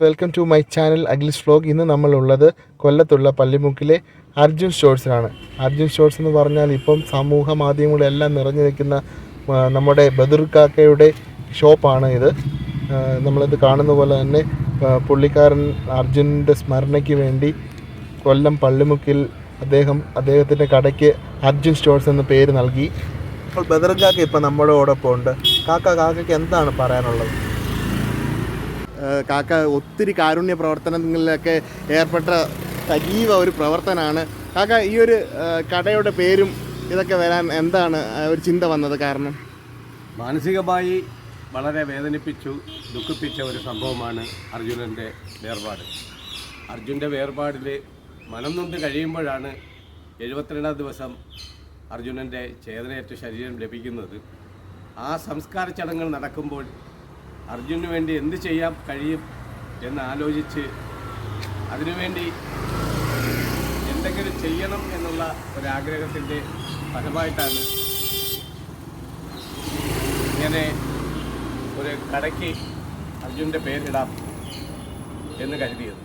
Welcome to my channel അഗ്ലിസ് vlog ഇന്ന് നമ്മളുള്ളത് കൊല്ലത്തുള്ള പള്ളിമുക്കിലെ അർജുൻ സ്റ്റോഴ്സിലാണ് അർജുൻ സ്റ്റോഴ്സ് എന്ന് പറഞ്ഞാൽ ഇപ്പം സമൂഹ മാധ്യമങ്ങളെല്ലാം നിറഞ്ഞു നിൽക്കുന്ന നമ്മുടെ ബദുർ കാക്കയുടെ ഷോപ്പാണ് ഇത്. നമ്മളിത് കാണുന്ന പോലെ തന്നെ പുള്ളിക്കാരൻ അർജുനന്റെ സ്മരണയ്ക്ക് വേണ്ടി കൊല്ലം പള്ളിമുക്കിൽ അദ്ദേഹം അദ്ദേഹത്തിന്റെ കടയ്ക്ക് അർജുൻ സ്റ്റോഴ്സ് എന്ന പേര് നൽകി. അപ്പോൾ ബദർ കാക്ക ഇപ്പം നമ്മുടെ ഉണ്ട്. കാക്ക കാക്കയ്ക്ക് എന്താണ് പറയാനുള്ളത്? കാക്ക ഒത്തിരി കാരുണ്യ പ്രവർത്തനങ്ങളിലൊക്കെ ഏർപ്പെട്ട സജീവ ഒരു പ്രവർത്തനമാണ് കാക്ക ഈ ഒരു കടയുടെ പേരും ഇതൊക്കെ വരാൻ എന്താണ് ഒരു ചിന്ത വന്നത് കാരണം? മാനസികമായി വളരെ വേദനിപ്പിച്ചു ദുഃഖിപ്പിച്ച ഒരു സംഭവമാണ് അർജുനന്റെ വേർപാട്. അർജുന്റെ വേർപാടിൽ മനം നൊന്ത് കഴിയുമ്പോഴാണ് എഴുപത്തിരണ്ടാം ദിവസം അർജുനന്റെ ചേതനയേറ്റ ശരീരം ലഭിക്കുന്നത്. ആ സംസ്കാര ചടങ്ങുകൾ നടക്കുമ്പോൾ അർജുനു വേണ്ടി എന്ത് ചെയ്യാൻ കഴിയും എന്ന് ആലോചിച്ച് അതിനുവേണ്ടി എന്തെങ്കിലും ചെയ്യണം എന്നുള്ള ഒരാഗ്രഹത്തിന്റെ ഫലമായിട്ടാണ് ഇങ്ങനെ ഒരു കടയ്ക്ക് അർജുന്റെ പേരിടാം എന്ന് കരുതിയത്.